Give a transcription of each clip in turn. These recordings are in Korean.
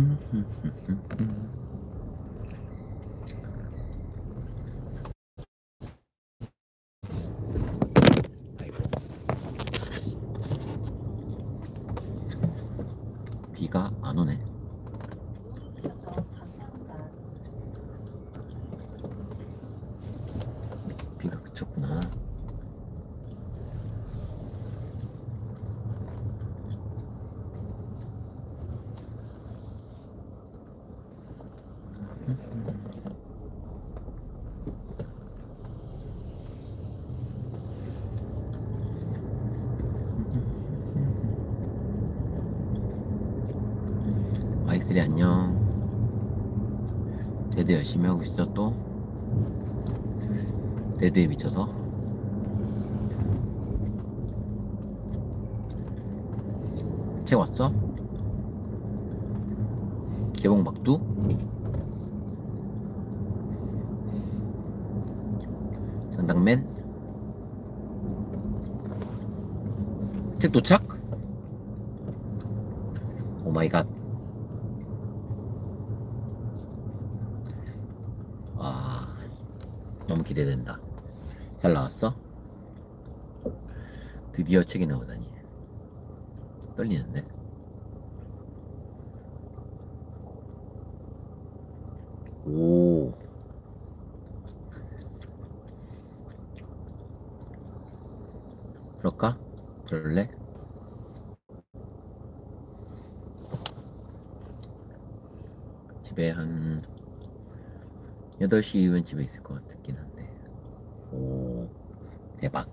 Mm-hmm. 아이스리 안녕. 데드 열심히 하고 있어 또? 데드에 미쳐서? 책 왔어? 개봉 막두? 장당맨? 책 도착? 오마이갓 와 너무 기대된다 잘 나왔어? 드디어 책이 나오다니 떨리는데 오 그럴까? 그럴래? 집에 한 8시 이후엔 집에 있을 것 같긴 한데. 오 대박.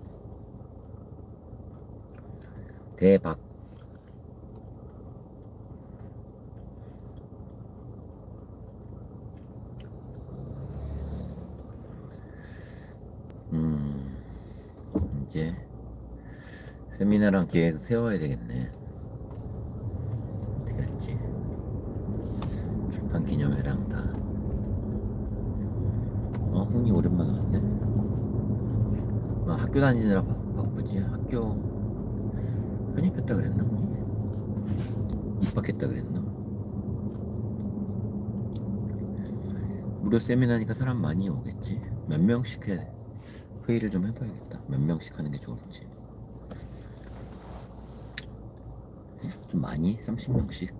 대박. 음 이제 세미나랑 계획 세워야 되겠네 어떻게 할지 출판 기념회랑 다 어, 훈이 오랜만에 왔네. 아, 학교 다니느라 바, 바쁘지. 학교 편입했다 그랬나? 입학했다 그랬나? 무료 세미나니까 사람 많이 오겠지. 몇 명씩 해. 회의를 좀 해봐야겠다. 몇 명씩 하는 게 좋을지. 좀 많이? 30명씩?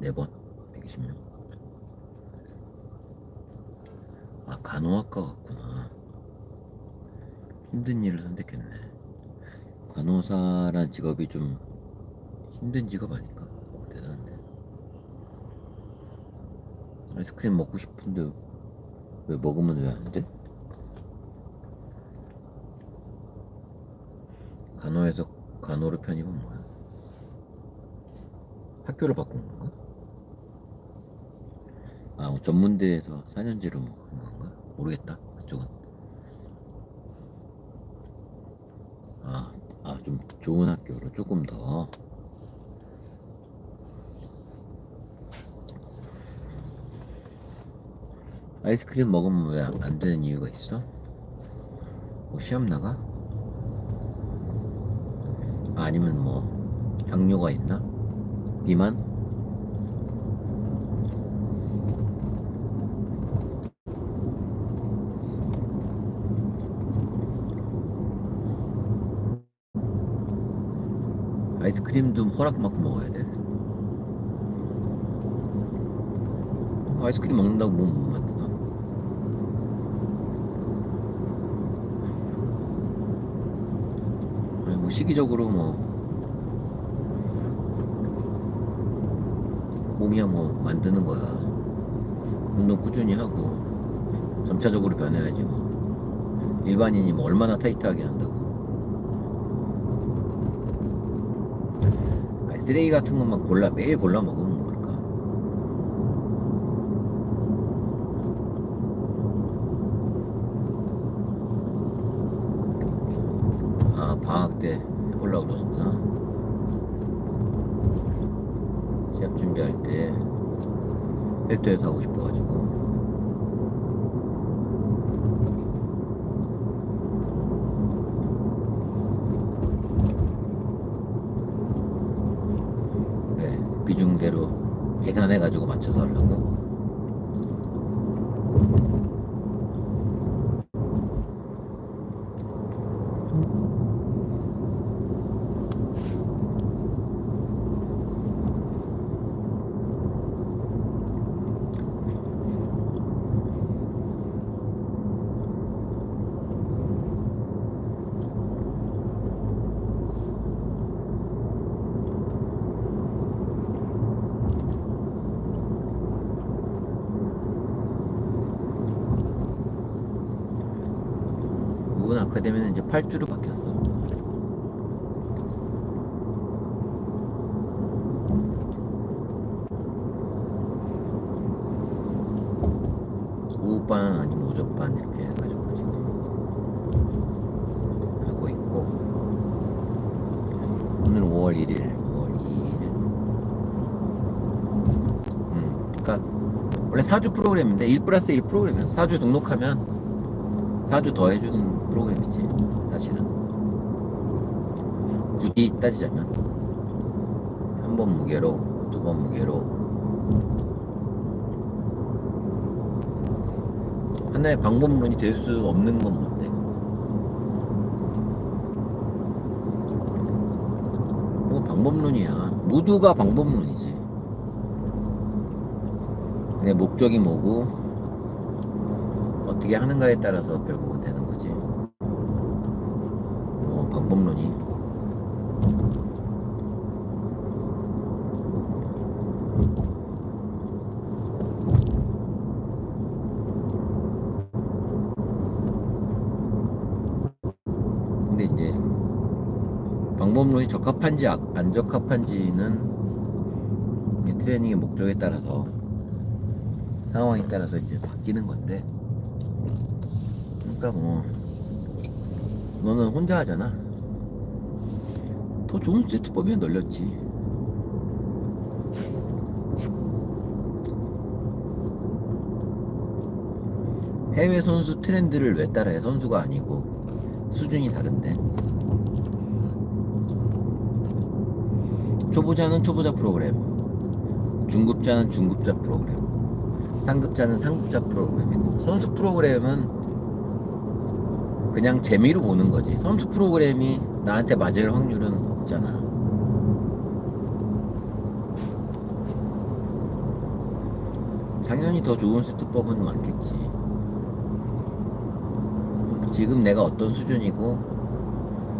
4번? 120명? 아 간호학과 같구나 힘든 일을 선택했네 간호사란 직업이 좀 힘든 직업 아닐까 대단한데 아이스크림 먹고 싶은데 왜 먹으면 왜 안 돼? 간호에서 간호로 편입은 뭐야? 학교를 바꾼 건가? 아 전문대에서 4년제로 먹은 건가? 모르겠다 그쪽은 아, 아 좀 좋은 학교로 조금 더 아이스크림 먹으면 왜 안 되는 이유가 있어? 뭐 시험 나가? 아, 아니면 뭐 당뇨가 있나? 비만? 아이스크림도 허락 받고 먹어야 돼. 아이스크림 먹는다고 몸못 만드나? 아니 뭐 시기적으로 뭐 몸이야 뭐 만드는 거야. 운동 꾸준히 하고 점차적으로 변해야지 뭐. 일반인이 뭐 얼마나 타이트하게 한다고. 아니, 쓰레기 같은 것만 골라 매일 골라 먹으면 모를까. 아 방학 때 해보려고 그러는구나. 시합 준비할 때 헬스에서 하고 싶어가지고. 그래 비중대로 계산해 해가지고 맞춰서 하려고. 우은 아카데미는 이제 8주로 바뀌었어. 오후반 아니면 오전반 이렇게 해가지고 지금 하고 있고. 오늘 5월 1일 5월 2일. 음 그니까 원래 4주 프로그램인데 1 플러스 1 프로그램이야. 4주 등록하면 4주 더 해주는 프로그램이지 사실은 굳이 따지자면 한 번 무게로 두 번 무게로 하나의 방법론이 될 수 없는 건 뭔데? 뭐 방법론이야. 모두가 방법론이지. 내 목적이 뭐고 어떻게 하는가에 따라서 결국은 되는 거지. 뭐 방법론이 근데 이제 방법론이 적합한지 악- 안 적합한지는 이 트레이닝의 목적에 따라서 상황에 따라서 이제 바뀌는 건데. 그러니까 뭐 너는 혼자 하잖아. 더 좋은 세트법이 널렸지. 해외 선수 트렌드를 왜 따라해? 선수가 아니고 수준이 다른데 초보자는 초보자 프로그램 중급자는 중급자 프로그램 상급자는 상급자 프로그램이고 선수 프로그램은 그냥 재미로 보는 거지. 선수 프로그램이 나한테 맞을 확률은 없잖아. 당연히 더 좋은 세트법은 많겠지. 지금 내가 어떤 수준이고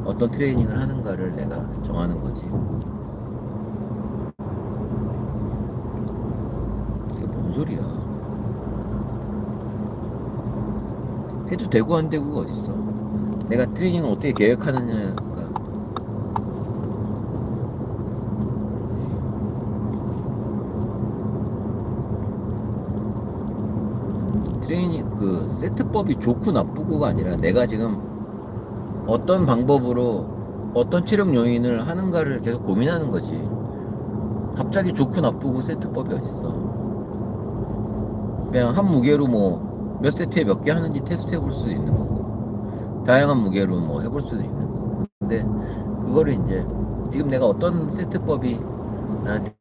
어떤 트레이닝을 하는가를 내가 정하는 거지. 이게 뭔 소리야? 해도 되고 안 되고가 어딨어? 내가 트레이닝을 어떻게 계획하느냐가 트레이닝 그 세트법이 좋고 나쁘고가 아니라 내가 지금 어떤 방법으로 어떤 체력 요인을 하는가를 계속 고민하는 거지. 갑자기 좋고 나쁘고 세트법이 어딨어. 그냥 한 무게로 뭐 몇 세트에 몇 개 하는지 테스트 해볼 수도 있는 거고 다양한 무게로 뭐 해볼 수도 있는 거고 근데 그거를 이제 지금 내가 어떤 세트법이 나한테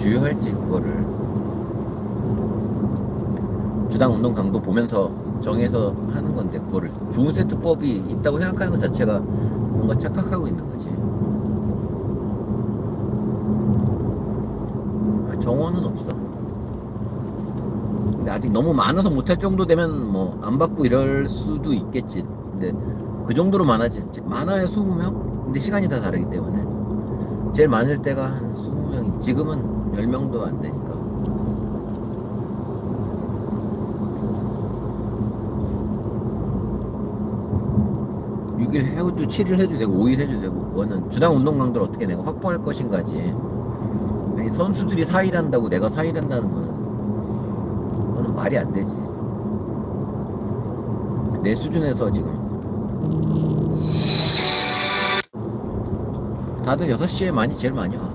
주요할지 그거를 주당 운동 강도 보면서 정해서 하는 건데 그거를 좋은 세트법이 있다고 생각하는 것 자체가 뭔가 착각하고 있는 거지. 아, 정원은 없어. 근데 아직 너무 많아서 못할 정도 되면 뭐 안 받고 이럴 수도 있겠지. 근데 그 정도로 많아지 많아야 20명? 근데 시간이 다 다르기 때문에 제일 많을 때가 한 20명이 지금은 10명도 안 되니까. 6일 해도 7일 해도 되고 5일 해도 되고 그거는 주당 운동 강도를 어떻게 내가 확보할 것인가지 선수들이 4일 한다고 내가 4일 한다는 거는 그거는 말이 안 되지 내 수준에서 지금 다들 6시에 많이 제일 많이 와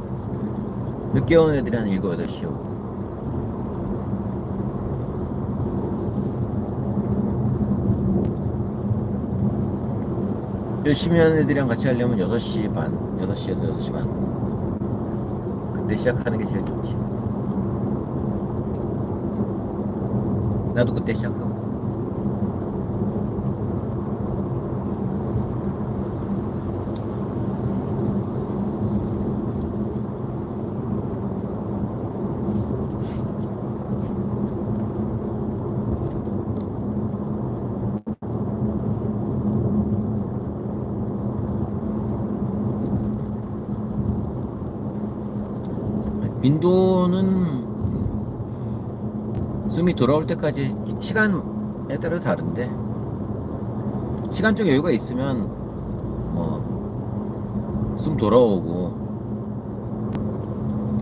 늦게 오는 애들이 한 7, 8시에 오고 열심히 하는 애들이랑 같이 하려면 6시 반, 6시에서 6시 반. 그때 시작하는 게 제일 좋지. 나도 그때 시작하고. 빈도는 숨이 돌아올 때까지 시간에 따라 다른데 시간적 여유가 있으면 뭐숨 돌아오고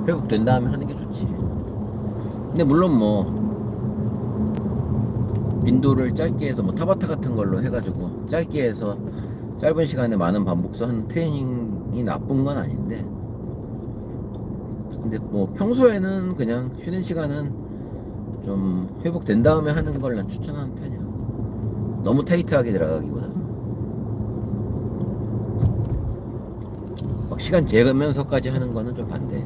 회복된 다음에 하는 게 좋지. 근데 물론 뭐 빈도를 짧게 해서 뭐 타바타 같은 걸로 해가지고 짧게 해서 짧은 시간에 많은 반복수 하는 트레이닝이 나쁜 건 아닌데 근데 뭐 평소에는 그냥 쉬는 시간은 좀 회복된 다음에 하는 걸 난 추천하는 편이야. 너무 타이트하게 들어가기보다. 막 시간 재면서까지 하는 거는 좀 반대.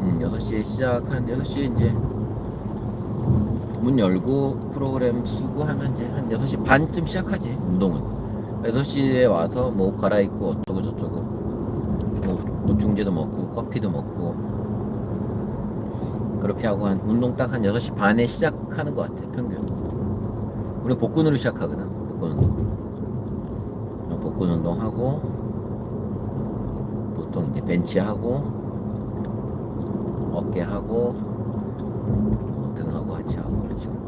음, 6시에 시작한 6시에 이제 문 열고 프로그램 쓰고 하면 이제 한 6시 반쯤 시작하지, 운동은. 6시에 와서 뭐옷 갈아입고 어쩌고 저쩌고 뭐 보충제도 먹고 커피도 먹고 그렇게 하고 한 운동 딱 한 6시 반에 시작하는 것 같아 평균. 우리 복근으로 시작하거든 복근. 운동 어, 복근 운동 하고 보통 이제 벤치 하고 어깨 하고 어, 등하고 하체 하고 그런 식으로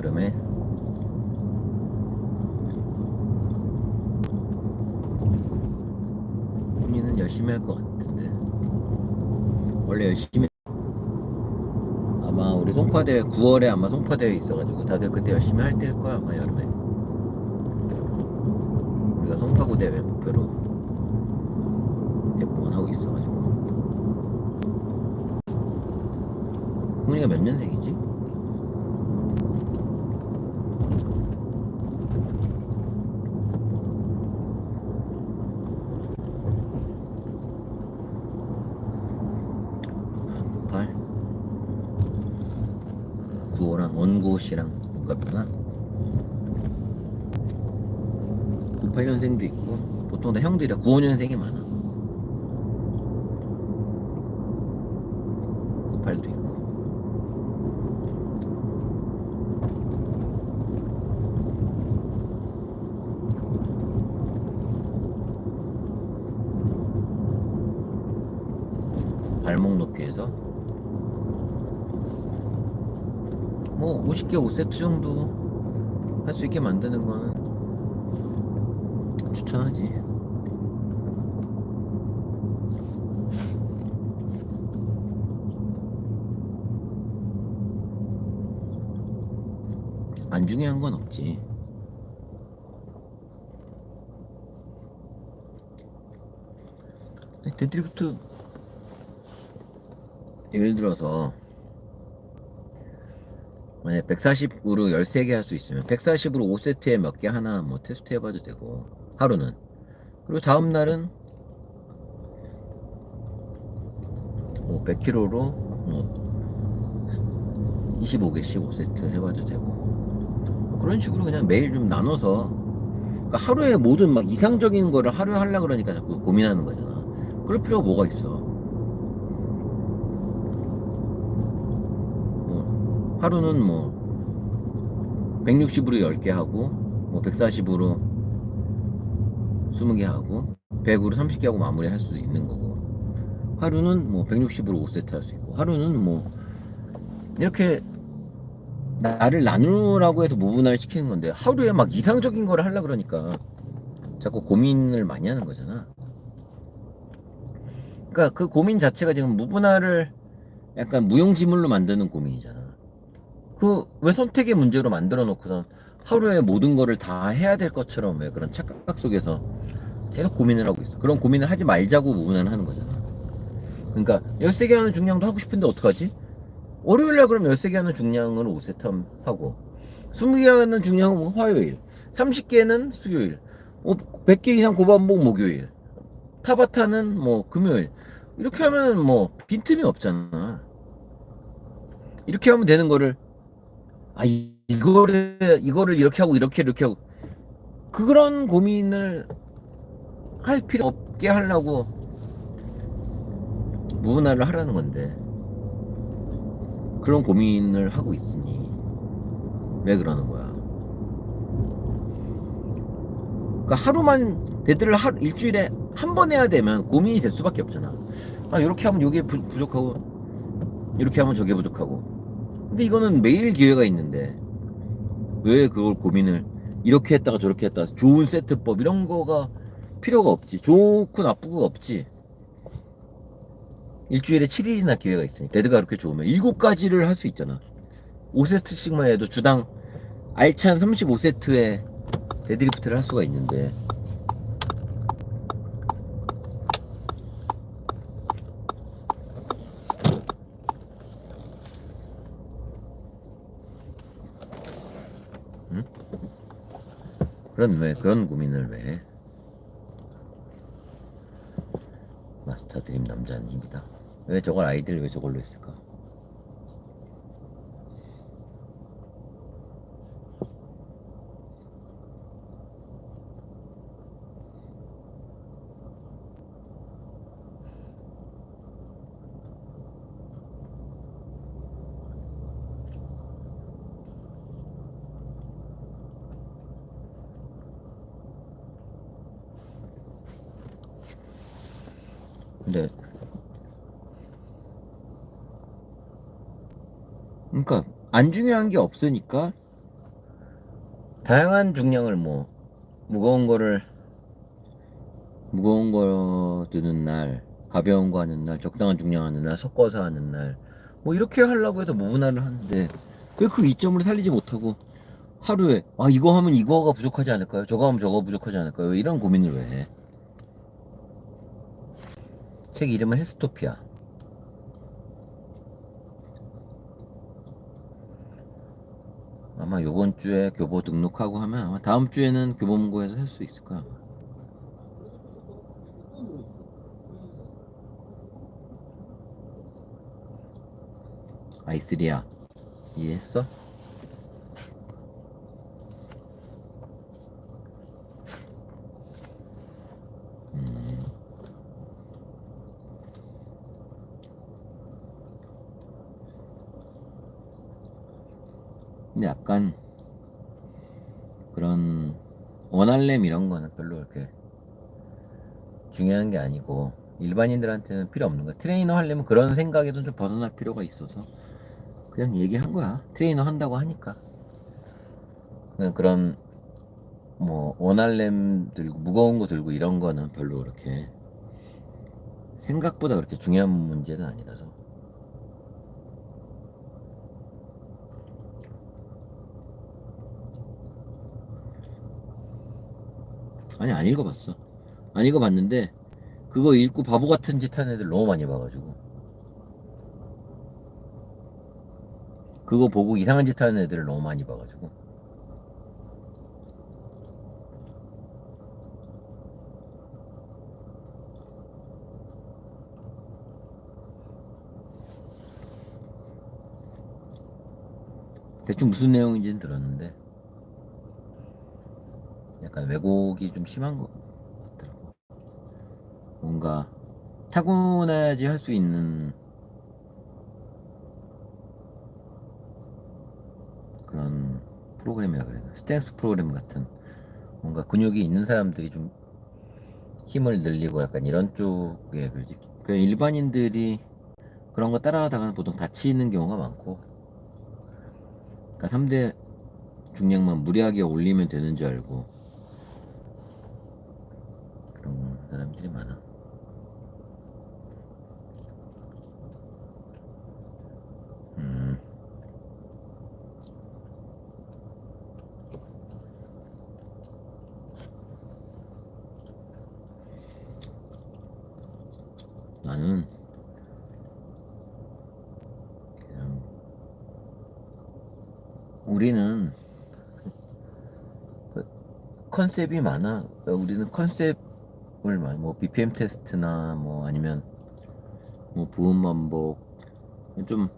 여름에. 본인은 열심히 할 것 같은데. 원래 열심히 아마 우리 송파대회 9월에 아마 송파대회 있어가지고 다들 그때 열심히 할 때일 거야 아마 여름에. 우리가 송파구 대회 목표로 몇번 하고 있어가지고. 훈이가 몇 년생이지? 팔 9호랑 원구 씨랑 동갑이구나 98년생도 있고 보통 다 형들이라 95년생이 많아. 98도 있고 6개 5세트 정도 할 수 있게 만드는 거는 추천하지. 안 중요한 건 없지. 데드리프트 예를 들어서 만약 140으로 13개 할 수 있으면 140으로 5세트에 몇 개 하나 뭐 테스트 해봐도 되고 하루는. 그리고 다음 날은 뭐 100kg로 뭐 25개씩 5세트 해봐도 되고. 뭐 그런 식으로 그냥 매일 좀 나눠서 그러니까 하루에 모든 막 이상적인 거를 하루에 하려 그러니까 자꾸 고민하는 거잖아. 그럴 필요가 뭐가 있어 뭐 하루는 뭐 160으로 10개 하고 뭐 140으로 20개 하고 100으로 30개 하고 마무리할 수 있는 거고 하루는 뭐 160으로 5세트 할 수 있고 하루는 뭐 이렇게 나를 나누라고 해서 무분할 시키는 건데 하루에 막 이상적인 거를 하려 그러니까 자꾸 고민을 많이 하는 거잖아. 그러니까 그 고민 자체가 지금 무분할을 약간 무용지물로 만드는 고민이잖아. 그 왜 선택의 문제로 만들어 놓고선 하루에 모든 거를 다 해야 될 것처럼 왜 그런 착각 속에서 계속 고민을 하고 있어. 그런 고민을 하지 말자고 무분할을 하는 거잖아. 그러니까 13개 하는 중량도 하고 싶은데 어떡하지? 월요일 날 그럼 13개 하는 중량으로 5세트 하고 20개 하는 중량은 화요일 30개는 수요일 100개 이상 고반복 목요일 타바타는 뭐 금요일 이렇게 하면 뭐 빈틈이 없잖아 이렇게 하면 되는 거를 아 이- 이거를 이거를 이렇게 하고 이렇게 이렇게 하고 그런 고민을 할 필요 없게 하려고 무분할을 하라는 건데 그런 고민을 하고 있으니 왜 그러는 거야? 그러니까 하루만 대들을 하, 일주일에 한 번 해야 되면 고민이 될 수밖에 없잖아. 아 이렇게 하면 이게 부, 부족하고 이렇게 하면 저게 부족하고. 근데 이거는 매일 기회가 있는데 왜 그걸 고민을 이렇게 했다가 저렇게 했다가 좋은 세트법 이런 거가 필요가 없지. 좋고 나쁘고 없지. 일주일에 7일이나 기회가 있으니 데드가 그렇게 좋으면 7가지를 할 수 있잖아 5세트씩만 해도 주당 알찬 35세트의 데드리프트를 할 수가 있는데 응? 그런 왜 그런 고민을 왜 해? 마스터 드림 남자는 힘이다. 왜 저걸 아이디를 왜 저걸로 했을까? 근데 그러니까 안 중요한 게 없으니까 다양한 중량을 뭐 무거운 거를 무거운 거 드는 날 가벼운 거 하는 날 적당한 중량 하는 날 섞어서 하는 날 뭐 이렇게 하려고 해서 무분할을 하는데 왜 그 이점을 살리지 못하고 하루에 아 이거 하면 이거가 부족하지 않을까요? 저거 하면 저거 부족하지 않을까요? 왜 이런 고민을 왜 해? 책 이름은 헬스토피아. 아마 요번 주에 교보 등록하고 하면 아마 다음 주에는 교보문고에서 할 수 있을 거야. 아마. 아이스리야 이해했어? 약간 그런 원할렘 이런 거는 별로 그렇게 중요한 게 아니고 일반인들한테는 필요 없는 거야. 트레이너 하려면 그런 생각에도 좀 벗어날 필요가 있어서 그냥 얘기한 거야. 트레이너 한다고 하니까. 그냥 그런 뭐 원할렘 들고 무거운 거 들고 이런 거는 별로 그렇게 생각보다 그렇게 중요한 문제는 아니라서. 아니 안 읽어봤어. 안 읽어봤는데 그거 읽고 바보 같은 짓 하는 애들 너무 많이 봐가지고. 그거 보고 이상한 짓 하는 애들을 너무 많이 봐가지고. 대충 무슨 내용인지는 들었는데 약간 왜곡이 좀 심한 것 같더라고. 뭔가 타고나야지 할 수 있는 그런 프로그램이라 되나 스탠스 프로그램 같은 뭔가 근육이 있는 사람들이 좀 힘을 늘리고 약간 이런 쪽에 그지. 그 일반인들이 그런 거 따라하다가 보통 다치는 경우가 많고. 그러니까 3대 중량만 무리하게 올리면 되는 줄 알고 그런 사람들이 많아. 음. 나는 그냥 우리는 그 컨셉이 많아. 우리는 컨셉 을 많이 뭐 BPM 테스트나 뭐 아니면 뭐 부음 반복 좀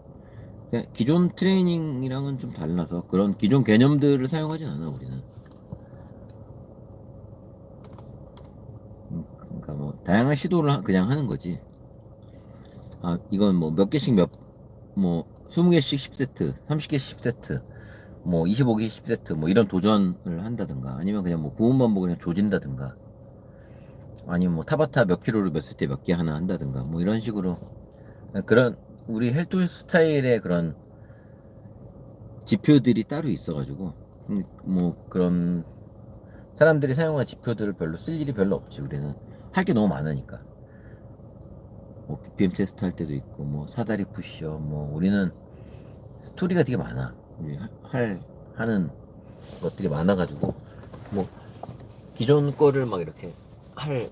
기존 트레이닝이랑은 좀 달라서 그런 기존 개념들을 사용하진 않아 우리는. 음, 그러니까 뭐 다양한 시도를 하- 그냥 하는 거지. 아 이건 뭐 몇 개씩 몇 뭐 20개씩 10세트, 30개씩 10세트, 뭐 25개 10세트 뭐 이런 도전을 한다든가 아니면 그냥 뭐 부분 반복을 그냥 조진다든가 아니면 뭐 타바타 몇 킬로를 몇 세트에 몇개 하나 한다든가 뭐 이런 식으로 그런 우리 헬스 스타일의 그런 지표들이 따로 있어가지고 음, 뭐 그런 사람들이 사용한 지표들을 별로 쓸 일이 별로 없지. 우리는 할 게 너무 많으니까. 뭐 BPM 테스트 할 때도 있고 뭐 사다리 푸시업 뭐 우리는 스토리가 되게 많아. 우리 하- 할 하는 것들이 많아가지고 뭐 기존 거를 막 이렇게 할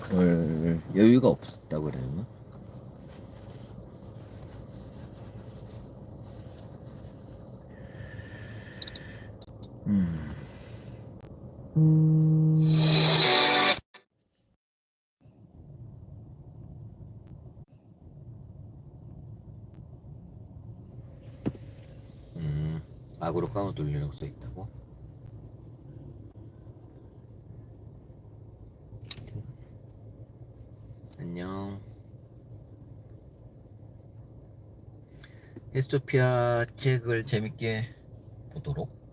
그럴 여유가 없었다고 그래야 되나? 음. 음, 악으로 까고 돌리라고 써 있다고? 안녕. 에스토피아 책을 재밌게 보도록